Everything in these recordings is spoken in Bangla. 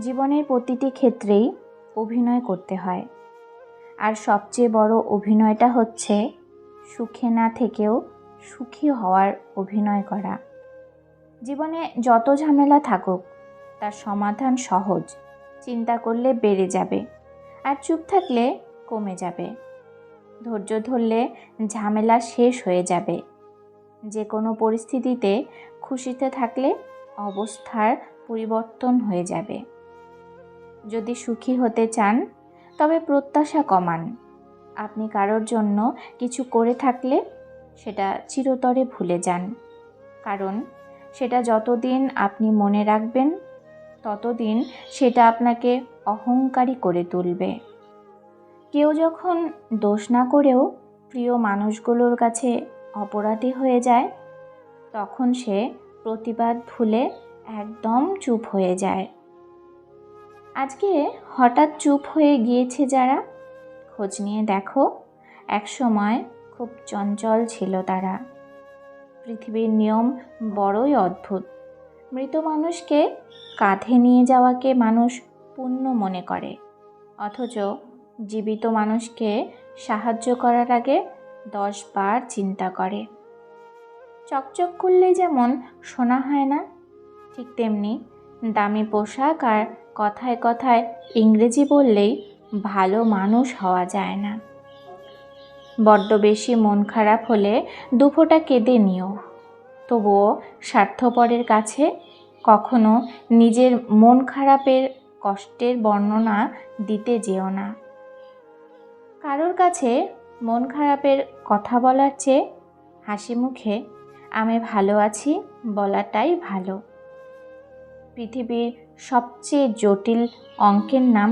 জীবনের প্রতিটি ক্ষেত্রেই অভিনয় করতে হয়। আর সবচেয়ে বড় অভিনয়টা হচ্ছে সুখে না থেকেও সুখী হওয়ার অভিনয় করা। জীবনে যত ঝামেলা থাকুক, তার সমাধান সহজ। চিন্তা করলে বেড়ে যাবে আর চুপ থাকলে কমে যাবে। ধৈর্য ধরলে ঝামেলা শেষ হয়ে যাবে। যে কোনো পরিস্থিতিতে খুশিতে থাকলে অবস্থার পরিবর্তন হয়ে যাবে। যদি সুখী হতে চান, তবে প্রত্যাশা কমান। আপনি কারোর জন্য কিছু করে থাকলে সেটা চিরতরে ভুলে যান। কারণ সেটা যতদিন আপনি মনে রাখবেন, ততদিন সেটা আপনাকে অহংকারী করে তুলবে। কেউ যখন দোষ না করেও প্রিয় মানুষগুলোর কাছে অপরাধী হয়ে যায়, তখন সে প্রতিবাদ ভুলে একদম চুপ হয়ে যায়। আজকে হঠাৎ চুপ হয়ে গিয়েছে যারা? খোঁজ নিয়ে দেখো, এক সময় খুব চঞ্চল ছিল তারা। পৃথিবীর নিয়ম বড়ই অদ্ভুত। মৃত মানুষকে কাঁধে নিয়ে যাওয়াকে মানুষ পুণ্য মনে করে। অথচ জীবিত মানুষকে সাহায্য করার আগে দশ বার চিন্তা করে। চকচক করলে যেমন শোনা হয় না, ঠিক তেমনি দামি পোশাক আর কথায় কথায় ইংরেজি বললেই ভালো মানুষ হওয়া যায় না। বড্ড বেশি মন খারাপ হলে দুফোটা কেঁদে নিও। তবুও স্বার্থপরের কাছে কখনো নিজের মন খারাপের কষ্টের বর্ণনা দিতে যেও না। কারোর কাছে মন খারাপের কথা বলার চেয়ে হাসি মুখে আমি ভালো আছি বলাটাই ভালো। পৃথিবীর সবচেয়ে জটিল অঙ্কের নাম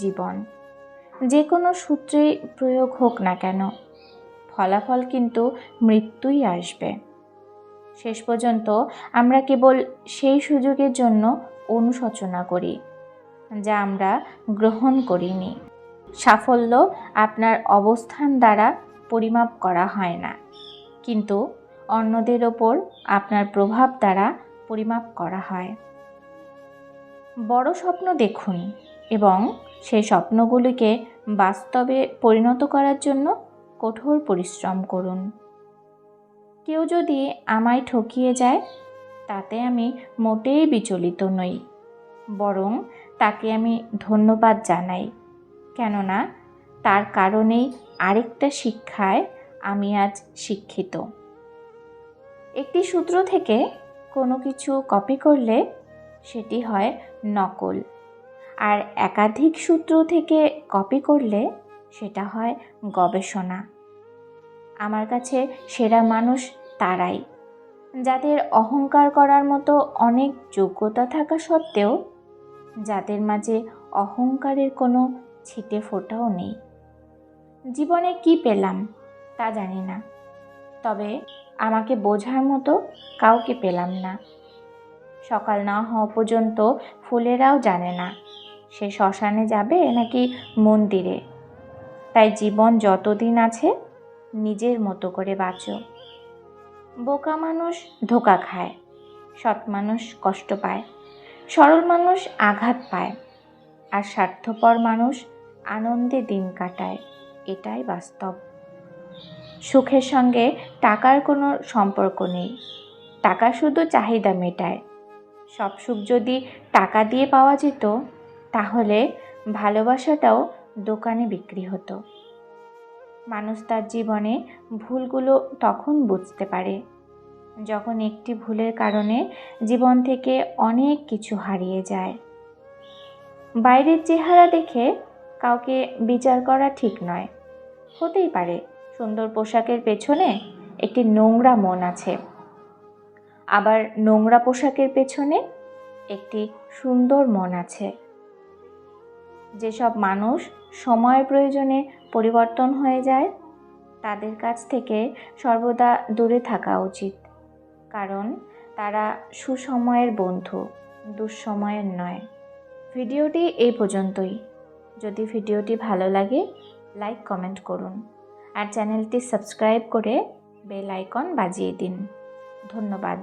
জীবন। যে কোনো সূত্রে প্রয়োগ হোক না কেন, ফলাফল কিন্তু মৃত্যুই আসবে। শেষ পর্যন্ত আমরা কেবল সেই সুযোগের জন্য অনুশোচনা করি, যা আমরা গ্রহণ করিনি। সাফল্য আপনার অবস্থান দ্বারা পরিমাপ করা হয় না, কিন্তু অন্যদের ওপর আপনার প্রভাব দ্বারা পরিমাপ করা হয়। বড় স্বপ্ন দেখুন এবং সেই স্বপ্নগুলিকে বাস্তবে পরিণত করার জন্য কঠোর পরিশ্রম করুন। কেউ যদি আমায় ঠকিয়ে যায়, তাতে আমি মোটেই বিচলিত নই, বরং তাকে আমি ধন্যবাদ জানাই। কেননা তার কারণেই আরেকটা শিক্ষায় আমি আজ শিক্ষিত। একটি সূত্র থেকে কোনো কিছু কপি করলে সেটি হয় নকল। আর একাধিক সূত্র থেকে কপি করলে সেটা হয় গবেষণা। আমার কাছে সেরা মানুষ তারাই, যাদের অহংকার করার মতো অনেক যোগ্যতা থাকা সত্ত্বেও যাদের মাঝে অহংকারের কোনো ছিটে ফোটাও নেই। জীবনে কি পেলাম তা জানি না, তবে আমাকে বোঝার মতো কাউকে পেলাম না। সকাল না হওয়া পর্যন্ত ফুলেরাও জানে না। সে শ্মশানে যাবে নাকি মন্দিরে? তাই জীবন যতদিন আছে, নিজের মতো করে বাঁচো। বোকা মানুষ ধোকা খায়, সৎ মানুষ কষ্ট পায়, সরল মানুষ আঘাত পায়, আর স্বার্থপর মানুষ আনন্দে দিন কাটায়, এটাই বাস্তব। সুখের সঙ্গে টাকার কোনো সম্পর্ক নেই, টাকা শুধু চাহিদা মেটায় সব সুখ যদি টাকা দিয়ে পাওয়া যেত, তাহলে ভালোবাসাটাও দোকানে বিক্রি হতো। মানুষ তার জীবনে ভুলগুলো তখন বুঝতে পারে। যখন একটি ভুলের কারণে জীবন থেকে অনেক কিছু হারিয়ে যায়। বাইরের চেহারা দেখে কাউকে বিচার করা ঠিক নয়। হতেই পারে, সুন্দর পোশাকের পেছনে একটি নোংরা মন আছে। আবার নোংরা পোশাকের পেছনে একটি সুন্দর মন আছে। যেসব মানুষ সময়ের প্রয়োজনে পরিবর্তন হয়ে যায়, তাদের কাছ থেকে সর্বদা দূরে থাকা উচিত। কারণ তারা সুসময়ের বন্ধু, দুঃসময়ের নয়। ভিডিওটি এই পর্যন্তই। যদি ভিডিওটি ভালো লাগে, লাইক, কমেন্ট করুন। আর চ্যানেলটি সাবস্ক্রাইব করে বেল আইকন বাজিয়ে দিন। ধন্যবাদ।